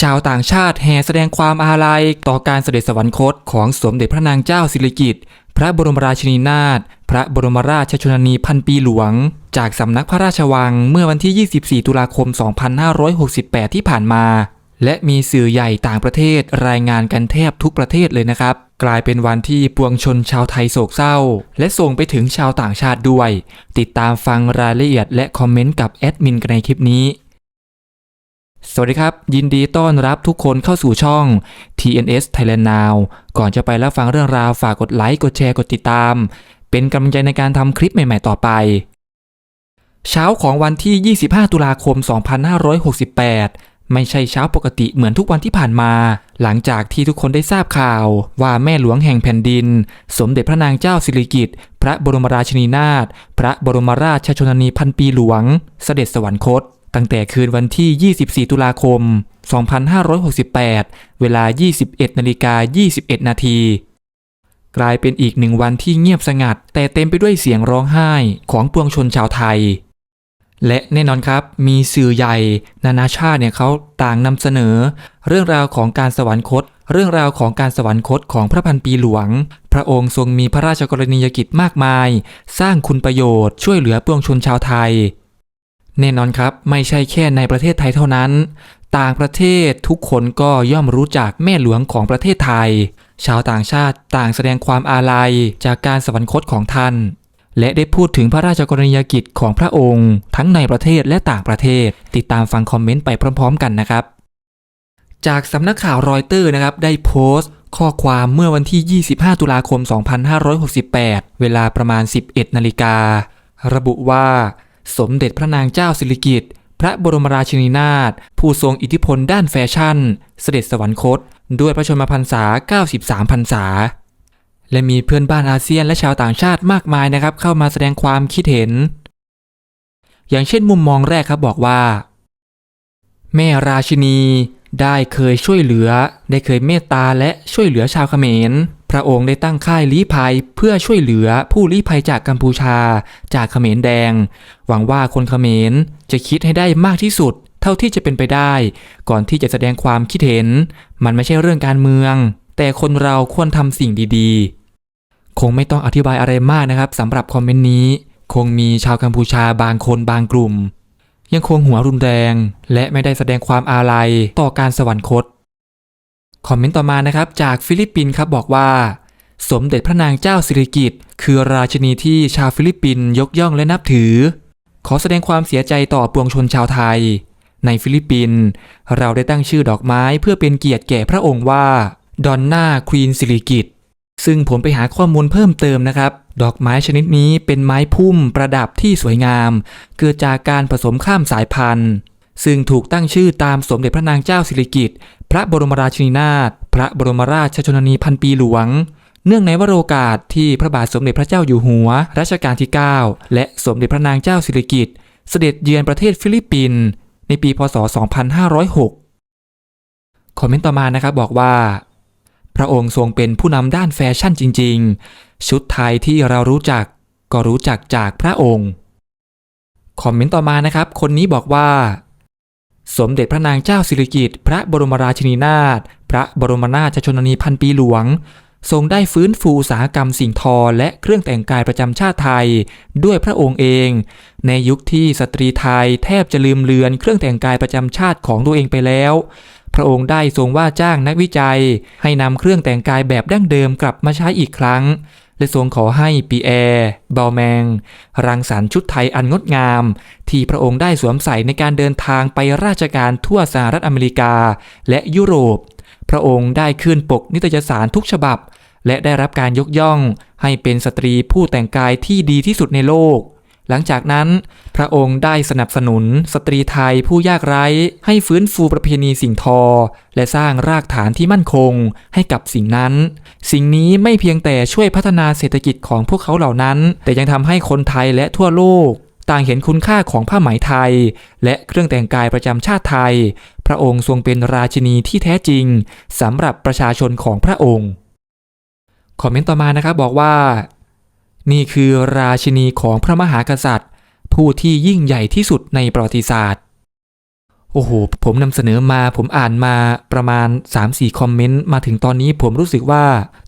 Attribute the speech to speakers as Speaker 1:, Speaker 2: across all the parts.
Speaker 1: ชาวต่างชาติแห่แสดงความอาลัยต่อการเสด็จสวรรคตของสมเด็จพระนางเจ้าสิริกิติ์พระบรมราชินีนาถพระบรมราชชนนีพันปีหลวง จากสำนักพระราชวังเมื่อวันที่ 24 ตุลาคม 2568 ที่ผ่านมา และมีสื่อใหญ่ต่างประเทศรายงานกันแทบทุกประเทศเลยนะครับ กลายเป็นวันที่ปวงชนชาวไทยโศกเศร้า และส่งไปถึงชาวต่างชาติด้วย ติดตามฟังรายละเอียดและคอมเมนต์กับแอดมินกันในคลิปนี้ สวัสดีครับ ยินดีต้อนรับทุกคนเข้าสู่ช่อง TNS Thailand Now ก่อนจะไปรับฟังเรื่องราวฝากกดไลค์ กดแชร์ กดติดตาม เป็นกำลังใจในการทำคลิปใหม่ ๆ ต่อไป เช้าของวันที่ 25 ตุลาคม 2568 ไม่ใช่เช้าปกติเหมือนทุกวันที่ผ่านมา หลังจากที่ทุกคนได้ทราบข่าว ว่าแม่หลวงแห่งแผ่นดิน สมเด็จพระนางเจ้าสิริกิติ์พระบรมราชินีนาถพระบรมราชชนนีพันปีหลวง เสด็จสวรรคต ตั้งแต่คืนวันที่ 24 ตุลาคม 2568 เวลา 21นาฬิกา21 นาทีกลายเป็นอีกหนึ่งวันที่เงียบสงัด แต่เต็มไปด้วยเสียงร้องไห้ของปวงชนชาวไทย และแน่นอนครับมีสื่อใหญ่ นานาชาติเนี่ยเขาต่างนำเสนอ เรื่องราวของการสวรรคต เรื่องราวของการสวรรคตของพระพันปีหลวง พระองค์ทรงมีพระราชกรณียกิจมากมาย สร้างคุณประโยชน์ช่วยเหลือปวงชนชาวไทย แน่นอนครับ ไม่ใช่แค่ในประเทศไทยเท่านั้น ต่างประเทศทุกคนก็ย่อมรู้จักแม่หลวงของประเทศไทย ชาวต่างชาติต่างแสดงความอาลัยจากการสวรรคตของท่าน และได้พูดถึงพระราชกรณียกิจของพระองค์ ทั้งในประเทศและต่างประเทศ ติดตามฟังคอมเมนต์ไปพร้อม ๆ กันนะครับ จากสำนักข่าวรอยเตอร์นะครับได้โพสต์ข้อความเมื่อวันที่ 25 ตุลาคม 2568 เวลาประมาณ 11 นาฬิการะบุว่า สมเด็จพระนางเจ้าสิริกิติ์พระบรมราชินีนาถผู้ทรงอิทธิพลด้านแฟชั่น เสด็จสวรรคต ด้วยพระชนมพรรษา 93 พรรษา และมีเพื่อนบ้านอาเซียนและชาวต่างชาติมากมายนะครับ เข้ามาแสดงความคิดเห็น อย่างเช่นมุมมองแรกครับบอกว่า แม่ราชินีได้เคยช่วยเหลือ ได้เคยเมตตาและช่วยเหลือชาวเขมร พระองค์ได้ตั้งค่ายลี้ภัยเพื่อช่วยเหลือผู้ลี้ภัยจากกัมพูชา จากเขมรแดง หวังว่าคนเขมรจะคิดให้ได้มากที่สุด เท่าที่จะเป็นไปได้ ก่อนที่จะแสดงความคิดเห็น มันไม่ใช่เรื่องการเมือง แต่คนเราควรทำสิ่งดีๆ คงไม่ต้องอธิบายอะไรมากนะครับสำหรับคอมเมนต์นี้ คงมีชาวกัมพูชาบางคนบางกลุ่ม ยังคงหัวรุนแรง และไม่ได้แสดงความอาลัยต่อการสวรรคต คอมเมนต์ต่อมานะครับ จากฟิลิปปินส์ครับบอกว่า สมเด็จพระนางเจ้าสิริกิติ์คือราชินีที่ชาวฟิลิปปินส์ยกย่องและนับถือ ขอแสดงความเสียใจต่อปวงชนชาวไทย ในฟิลิปปินส์เราได้ตั้งชื่อดอกไม้เพื่อเป็นเกียรติแก่พระองค์ว่าดอนน่าควีนสิริกิติ์ซึ่งผมไปหาข้อมูลเพิ่มเติมนะครับ ดอกไม้ชนิดนี้เป็นไม้พุ่มประดับที่สวยงาม เกิดจากการผสมข้ามสายพันธุ์ ซึ่งถูกตั้งชื่อตามสมเด็จพระนางเจ้าสิริกิติ์พระบรมราชินีนาถพระบรมราชชนนีพันปีหลวง เนื่องในวโรกาสที่พระบาทสมเด็จพระเจ้าอยู่หัวรัชกาลที่ 9 และสมเด็จพระนางเจ้าสิริกิติ์เสด็จเยือนประเทศฟิลิปปินส์ในปีพศ 2506 คอมเมนต์ต่อมานะครับบอกว่า พระองค์ทรงเป็นผู้นำด้านแฟชั่นจริง ๆ ชุดไทยที่เรารู้จักก็รู้จักจากพระองค์ คอมเมนต์ต่อมานะครับ คนนี้บอกว่า สมเด็จพระนางเจ้าสิริกิติ์พระบรมราชินีนาถพระบรมราชชนนีพันปีหลวง ทรงได้ฟื้นฟูอุตสาหกรรมสิ่งทอและเครื่องแต่งกายประจำชาติไทย ด้วยพระองค์เอง ในยุคที่สตรีไทยแทบจะลืมเลือนเครื่องแต่งกายประจำชาติของตัวเองไปแล้ว พระองค์ได้ทรงว่าจ้างนักวิจัย ให้นำเครื่องแต่งกายแบบดั้งเดิมกลับมาใช้อีกครั้ง และทรงขอให้ปีแอร์บาลแมง รังสรรค์ชุดไทยอันงดงาม ที่พระองค์ได้สวมใส่ในการเดินทางไปราชการทั่วสหรัฐอเมริกาและยุโรป พระองค์ได้ขึ้นปกนิตยสารทุกฉบับ และได้รับการยกย่อง ให้เป็นสตรีผู้แต่งกายที่ดีที่สุดในโลก หลังจากนั้น พระองค์ได้สนับสนุนสตรีไทยผู้ยากไร้ ให้ฟื้นฟูประเพณีสิ่งทอ และสร้างรากฐานที่มั่นคงให้กับสิ่งนั้น สิ่งนี้ไม่เพียงแต่ช่วยพัฒนาเศรษฐกิจของพวกเขาเหล่านั้น แต่ยังทำให้คนไทยและทั่วโลก ต่างเห็นคุณค่าของผ้าไหมไทย และเครื่องแต่งกายประจำชาติไทย พระองค์ทรงเป็นราชินีที่แท้จริงสำหรับประชาชนของพระองค์คอมเมนต์ต่อมานะครับบอกว่า นี่คือราชินีของพระมหากษัตริย์ ผู้ที่ยิ่งใหญ่ที่สุดในประวัติศาสตร์ โอ้โห ผมนำเสนอมาผมอ่านมาประมาณ 3-4 คอมเมนต์ มาถึงตอนนี้ผมรู้สึกว่า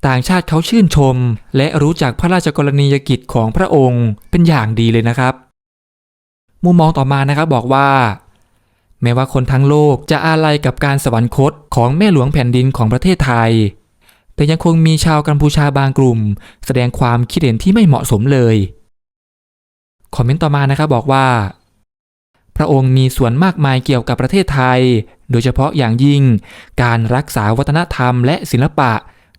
Speaker 1: ต่างชาติเขาชื่นชม และรู้จักพระราชกรณียกิจของพระองค์เป็นอย่างดีเลยนะครับ มุมมองต่อมานะครับบอกว่า แม้ว่าคนทั้งโลกจะอาลัยกับการสวรรคตของแม่หลวงแผ่นดินของประเทศไทย แต่ยังคงมีชาวกัมพูชาบางกลุ่ม แสดงความคิดเห็นที่ไม่เหมาะสมเลย คอมเมนต์ต่อมานะครับบอกว่า พระองค์มีส่วนมากมายเกี่ยวกับประเทศไทย โดยเฉพาะอย่างยิ่ง การรักษาวัฒนธรรมและศิลปะ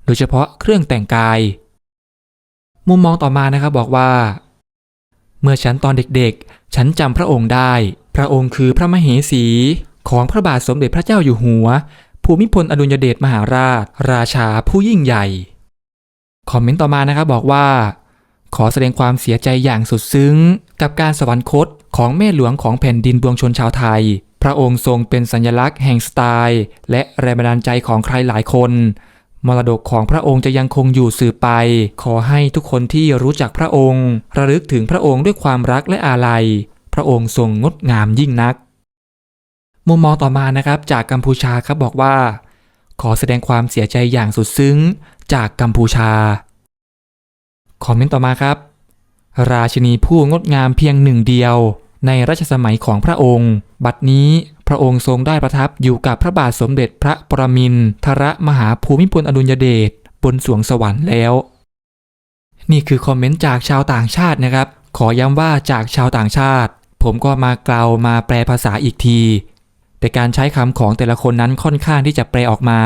Speaker 1: โดยเฉพาะเครื่องแต่งกาย มุมมองต่อมานะครับบอกว่า เมื่อฉันตอนเด็กๆ ฉันจำพระองค์ได้ พระองค์คือพระมเหสีของพระบาทสมเด็จพระเจ้าอยู่หัว ภูมิพลอดุลยเดชมหาราช ราชาผู้ยิ่งใหญ่ คอมเมนต์ต่อมานะครับบอกว่า ขอแสดงความเสียใจอย่างสุดซึ้ง กับการสวรรคตของแม่หลวงของแผ่นดินดวงชนชาวไทย พระองค์ทรงเป็นสัญลักษณ์แห่งสไตล์ และแรงบันดาลใจของใครหลายคน มรดกของพระองค์จะยังคงอยู่สืบไป ขอให้ทุกคนที่รู้จักพระองค์ ระลึกถึงพระองค์ด้วยความรักและอาลัย พระองค์ทรงงดงามยิ่งนัก มุมมองต่อมานะครับจากกัมพูชาครับบอกว่า ขอแสดงความเสียใจอย่างสุดซึ้งจากกัมพูชา คอมเมนต์ต่อมาครับ ราชินีผู้งดงามเพียงหนึ่งเดียว ในรัชสมัยของพระองค์ บัดนี้พระองค์ทรงได้ประทับอยู่กับพระบาทสมเด็จพระปรมินทรมหาภูมิพลอดุลยเดชบนสวงสวรรค์แล้ว นี่คือคอมเมนต์จากชาวต่างชาตินะครับ ขอย้ำว่าจากชาวต่างชาติ ผมก็มากล่าวมาแปลภาษาอีกที แต่การใช้คำของแต่ละคนนั้นค่อนข้างที่จะแปลออกมา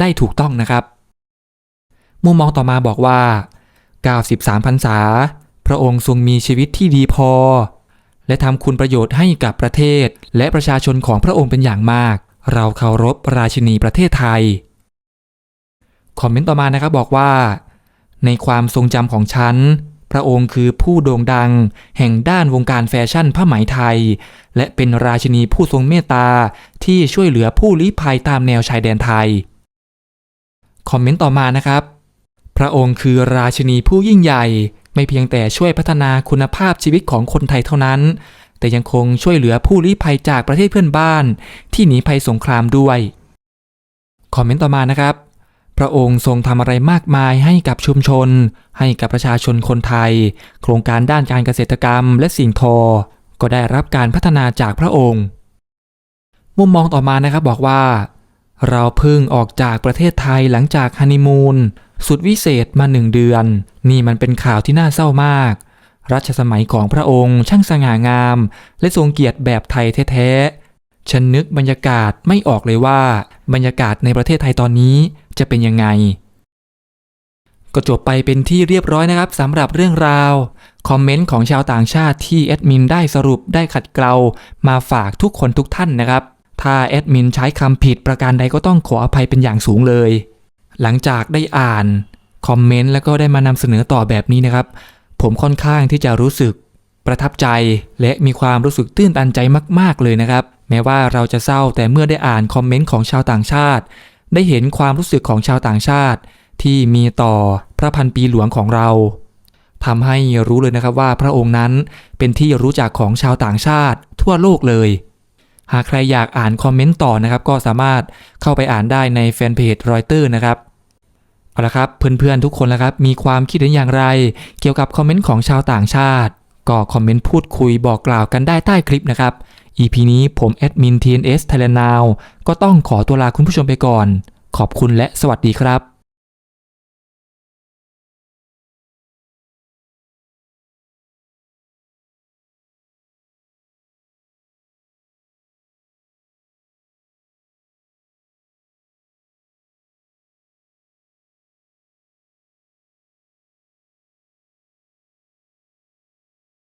Speaker 1: ได้ถูกต้องนะครับ มุมมองต่อมาบอกว่า 93พรรษา พระองค์ทรงมีชีวิตที่ดีพอ และทำคุณประโยชน์ให้กับประเทศ และประชาชนของพระองค์เป็นอย่างมาก เราเคารพราชินีประเทศไทย คอมเมนต์ต่อมานะครับบอกว่า ในความทรงจำของฉัน พระองค์คือผู้โด่งดัง แห่งด้านวงการแฟชั่นผ้าไหมไทย และเป็นราชินีผู้ทรงเมตตาที่ช่วยเหลือผู้ลี้ภัยตามแนวชายแดนไทย คอมเมนต์ต่อมานะครับ พระองค์คือราชินีผู้ยิ่งใหญ่ ไม่เพียงแต่ช่วยพัฒนาคุณภาพชีวิตของคนไทยเท่านั้น แต่ยังคงช่วยเหลือผู้ลี้ภัยจากประเทศเพื่อนบ้าน ที่หนีภัยสงครามด้วย คอมเมนต์ต่อมานะครับ ระองค์ทรงทำอะไรมากมายให้กับชุมชน ให้กับประชาชนคนไทย โครงการด้านการเกษตรกรรมและสิ่งทอ ก็ได้รับการพัฒนาจากพระองค์ มุมมองต่อมานะครับบอกว่า เราเพิ่งออกจากประเทศไทยหลังจากฮันนีมูนสุดวิเศษมาหนึ่งเดือน นี่มันเป็นข่าวที่น่าเศร้ามาก รัชสมัยของพระองค์ช่างสง่างาม และทรงเกียรติแบบไทยแท้ๆฉันนึกบรรยากาศไม่ออกเลยว่า บรรยากาศในประเทศไทยตอนนี้ จะเป็นยังไง ก็จบไปเป็นที่เรียบร้อยนะครับสำหรับเรื่องราว คอมเมนต์ของชาวต่างชาติที่แอดมินได้สรุปได้ขัดเกลามาฝากทุกคนทุกท่านนะครับ ถ้าแอดมินใช้คำผิดประการใดก็ต้องขออภัยเป็นอย่างสูงเลย หลังจากได้อ่านคอมเมนต์แล้วก็ได้มานำเสนอต่อแบบนี้นะครับ ผมค่อนข้างที่จะรู้สึกประทับใจและมีความรู้สึกตื้นตันใจมาก ๆ เลยนะครับ แม้ว่าเราจะเศร้าแต่เมื่อได้อ่านคอมเมนต์ของชาวต่างชาติ ได้เห็นความรู้สึกของชาวต่างชาติ ที่มีต่อพระพันปีหลวงของเราทำให้รู้เลยนะครับว่าพระองค์นั้นเป็นที่รู้จักของชาวต่างชาติทั่วโลกเลย หากใครอยากอ่านคอมเมนต์ต่อนะครับก็สามารถเข้าไปอ่านได้ในแฟนเพจรอยเตอร์นะครับเอาละครับเพื่อนๆทุกคนแล้วครับมีความคิดเห็นอย่างไร เกี่ยวกับคอมเมนต์ของชาวต่างชาติ ก็คอมเมนต์พูดคุยบอกกล่าวกันได้ใต้คลิปนะครับ EP นี้ผมแอดมิน TNS Thailand Now ก็ต้องขอตัวลาคุณผู้ชมไปก่อน ขอบคุณและสวัสดีครับ